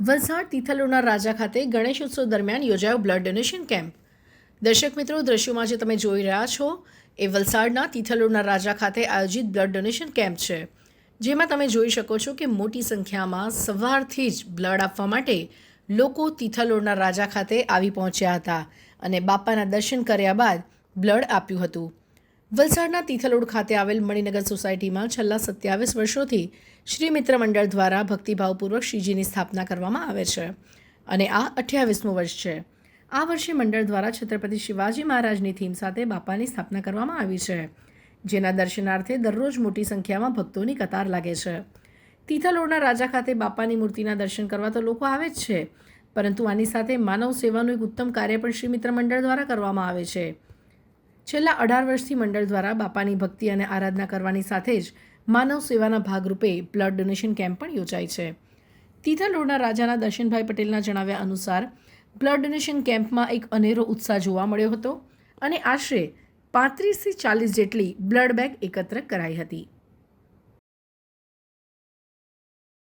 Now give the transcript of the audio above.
વલસાડ તિથલોના રાજા ખાતે ગણેશ ઉત્સવ દરમિયાન યોજાયો બ્લડ ડોનેશન કેમ્પ. દર્શક મિત્રો, દ્રશ્યોમાં જે તમે જોઈ રહ્યા છો, એ વલસાડના તિથલોના રાજા ખાતે આયોજિત બ્લડ ડોનેશન કેમ્પ છે. જેમાં તમે જોઈ શકો છો કે મોટી સંખ્યામાં સવારથી જ બ્લડ આપવા માટે લોકો તિથલોના રાજા ખાતે આવી પહોંચ્યા હતા અને બાપાના દર્શન કર્યા બાદ બ્લડ આપ્યું હતું. વલસાડના તિથલોડ ખાતે આવેલ મણિનગર સોસાયટીમાં છેલ્લા સત્યાવીસ વર્ષોથી શ્રી મિત્ર મંડળ દ્વારા ભક્તિભાવપૂર્વક શ્રીજીની સ્થાપના કરવામાં આવે છે અને આ અઠ્યાવીસમું વર્ષ છે. આ વર્ષે મંડળ દ્વારા છત્રપતિ શિવાજી મહારાજની થીમ સાથે બાપાની સ્થાપના કરવામાં આવી છે, જેના દર્શનાર્થે દરરોજ મોટી સંખ્યામાં ભક્તોની કતાર લાગે છે. તિથલોડના રાજા ખાતે બાપાની મૂર્તિના દર્શન કરવા તો લોકો આવે જ છે, પરંતુ આની સાથે માનવ સેવાનું એક ઉત્તમ કાર્ય પણ શ્રી મિત્ર મંડળ દ્વારા કરવામાં આવે છે. છેલ્લા અઢાર વર્ષથી મંડળ દ્વારા બાપાની ભક્તિ અને આરાધના કરવાની સાથે જ માનવ સેવાના ભાગરૂપે બ્લડ ડોનેશન કેમ્પ પણ યોજાય છે. તિથલોડના રાજાના દર્શનભાઈ પટેલના જણાવ્યા અનુસાર, બ્લડ ડોનેશન કેમ્પમાં એક અનેરો ઉત્સાહ જોવા મળ્યો હતો અને આશરે પાંત્રીસથી ચાલીસ જેટલી બ્લડ બેગ એકત્ર કરાઈ હતી.